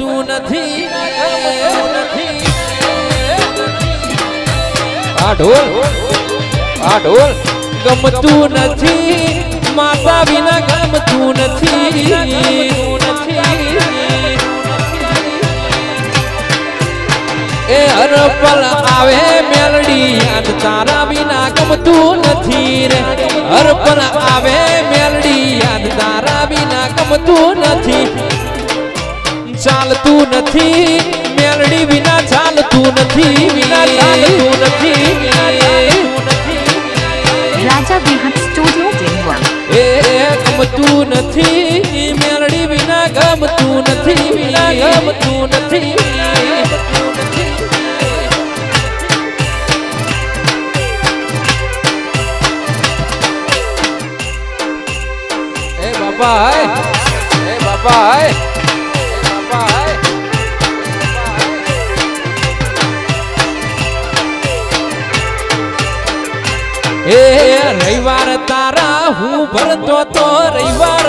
ગમતું નથી આ ઢોલ આ ઢોલ ગમતું નથી, માતા વિના ગમતું નથી. એ હર પલ આવે મેલડી યાદ તારા વિના ગમતું નથી રે. હર પલ આવે મેલડી યાદ તારા વિના ગમતું નથી. ચાલતું નથી. મેલડી વિના ચાલતું નથી. વિના ચાલતું નથી. રાજા વિહત સ્ટુડિયો ટીમવર્ક એ ગમતું નથી. મેલડી વિના ગમતું નથી. વિના ગમતું નથી. એ રવિવાર તારા, હું ભરતો તો રવિવાર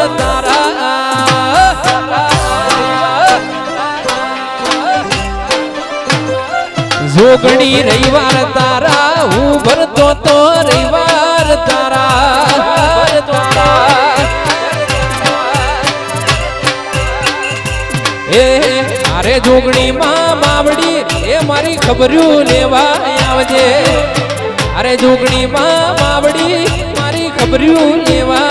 જોગણી રવિવાર તારા, હું ભરતો તો રવિવાર તારા. એ અરે જોગણી માં માવડી, એ મારી ખબર્યું લેવા આવજે. અરે જોગણી માં માવડી મારી ખબર્યું લેવા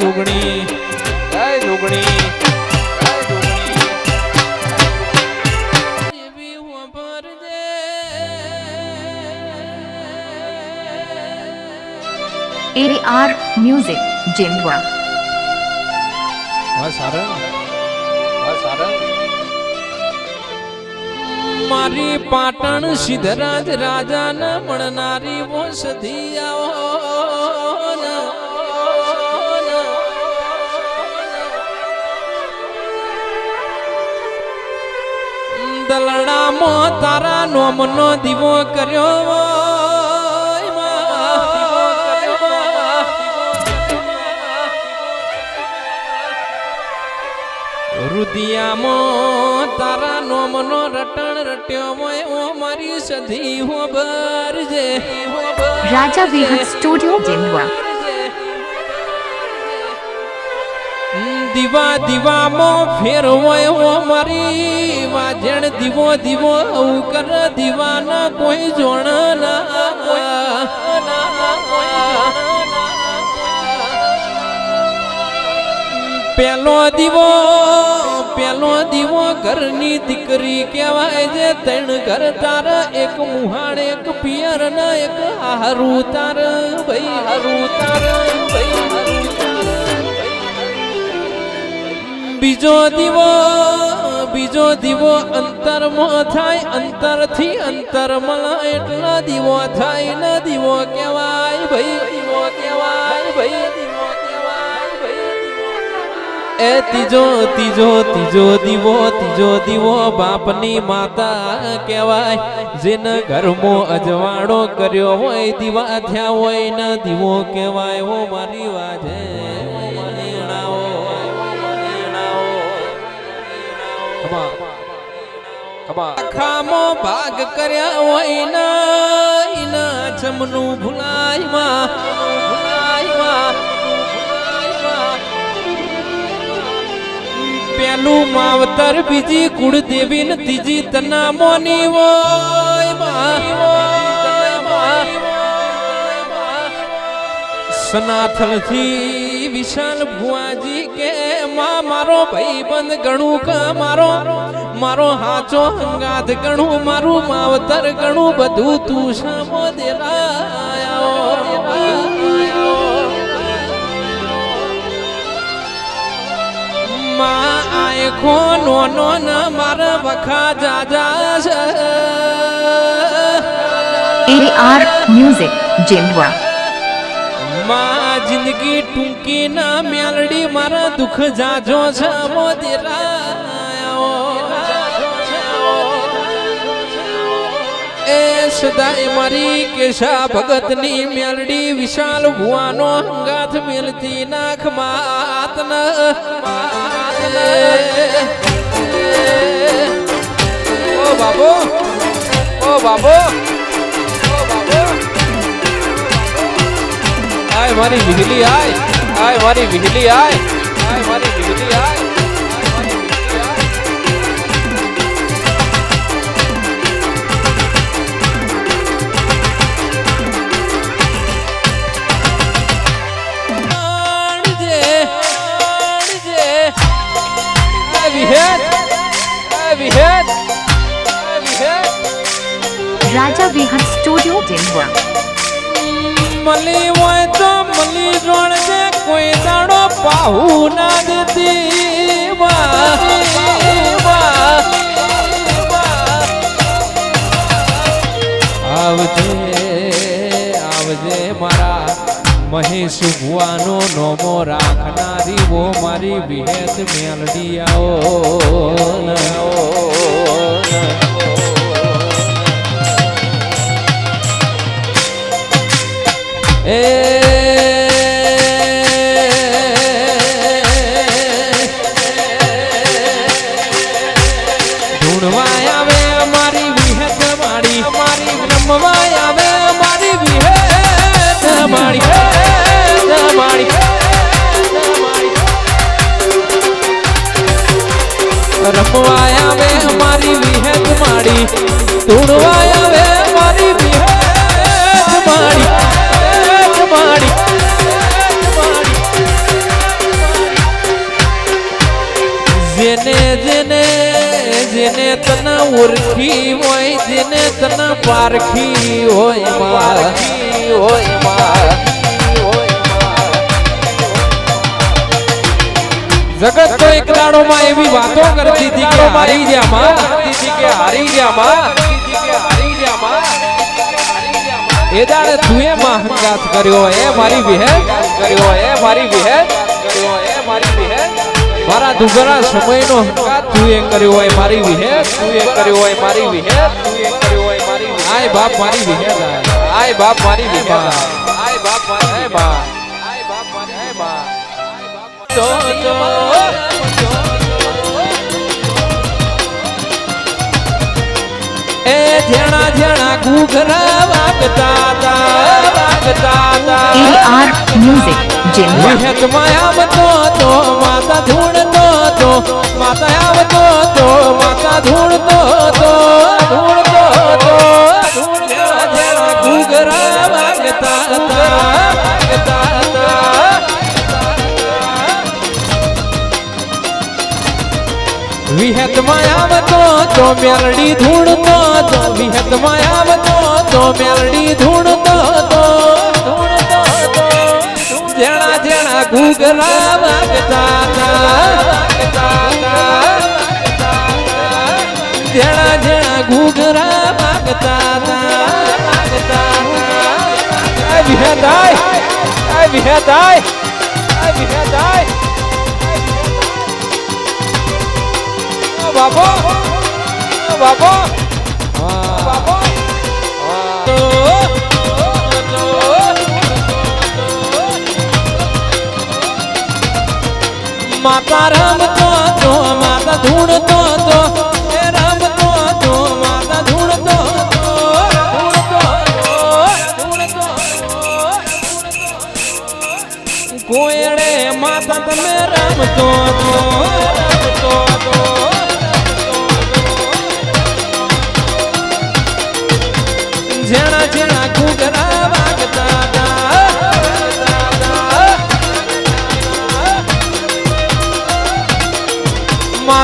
જય દુગણી જય દે. એઆર મ્યુઝિક જેન્ડવા વાહ સારંગ વાહ સારંગ મારી પાટણ સિદ્ધરાજ રાજાને મળનારી વંશધી દલડામાં તારા નોમનો દીવો કર્યો. રુદિયામાં તારા નોમનો રટણ રટ્યો હોય, ઓ મારી સધી હો બરજે રાજા વિહત સ્ટુડિયો જેન્ડવા દીવા દીવામાં ફેરવાયો મારી. વાજણ દીવો દીવો કર દીવાના કોઈ જોણ ના. પેલો દીવો પેલો દીવો ઘરની દીકરી કહેવાય છે. તેણ ઘર તાર એક મુહાણ, એક પિયર ના, એક હારું તાર. ભાઈ હારું તાર, ભાઈ હારું બીજો દીવો બીજો દીવો અંતરમાં થાય, અંતરથી અંતર મળે એટલા દીવો થાય, ને દીવો કહેવાય ભાઈ, દીવો કહેવાય ભાઈ. એ ત્રીજો ત્રીજો ત્રીજો દીવો ત્રીજો દીવો બાપની માતા કહેવાય જેને ઘરમાં અજવાળો કર્યો હોય, દીવા થયા હોય, ને દીવો કહેવાય હો મારી વાજે આખામો ભાગ કર્યા હોય ના ઈના જમનું ભૂલાયમાં ભૂલાયમાં ભૂલાયમાં. પેલું માવતર બીજી કુળદેવી ને ત્રીજી તના મોની હોય માં. સનાથલથી વિશાલ ભુવાજી કે, માં, મારો ભાઈબંધ ગણું ક, મારો મારો હાચો હંગાત ગણું, મારું માવતર ગણું, બધું તું સામો માં નો નોનો ન, મારા વખા જાજા છે AR મ્યુઝિક Jindwa. માં જિંદગી ટૂંકી ના મેલડી મારા દુઃખ જાજો છે મોદીરા એ સદાય મારી કેશા ભગતની મેલડી વિશાલ ભુવાનો હંગાથ મેલતી નાખ માત ન. ઓ બાબો ઓ બાબો. મારી વીજળી આય આય મારી વીજળી આય આય મારી વીજળી આય રાજા વિહન સ્ટુડિયો Jindwa. મલી હોય રોણજે કોઈ દાડો પાહુ ના. આવજે આવજે મારા મહેશ ભુવાનો નોમો રાખનારી વો મારી વિહેત મેલડી આવો ન રમવાય વિહેત મારી ઢૂંઢવાય આવે અમારી વિહેત મારી વિહેત મારી જેને જેને જેને તને ઓળખી હોય, જેને તને પારખી હોય પારખી હોય જગત તો એકલાડો માં એવી વાતો કરતી હતી કે હારી ગયા માં. કે હારી ગયા માં. હારી ગયા માં એ દાડે તું એ માં કર્યો એ મારી વિહેત કર્યો એ મારી વિહેત કર્યો એ મારી વિહેત મારા દુગરા સમયનો હંગાત તું એ કર્યો હોય મારી વિહે તું એ કર્યો હોય મારી વિહે તું એ કર્યો હોય મારી આય બાપ મારી વિહે આય બાપ મારી વિહે આય બાપ મારી બાપ એ જેણા જેણા ઘૂઘરા વાગતા તા વાગતા તા AR Music Jindwa. વિહત માયાવતો તો માતા ધૂણતો તો માતા આવતો તો માતા ધૂણતો તો ધૂણતો વિહત માયાવતો તો મેરડી ધૂણતો તો, વિહત માયાવતો તો મેલડી ધૂણતો તો જેણા જેણા ઘૂઘરા વાગતા જેણા જેણા ઘૂઘરા વાગતા તા વાગતા તા બાબો બાબો બાબો માતા રમતો તો માતા ધૂણતો તો રમતો તો માતા તમે રમતો તો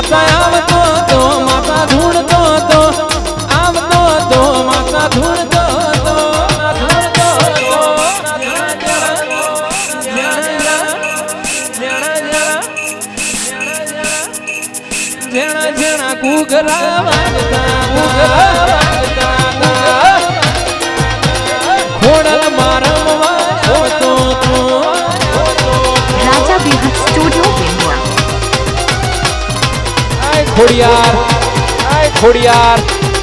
માતા આવતો તો ખોડિયાર. ખોડિયાર.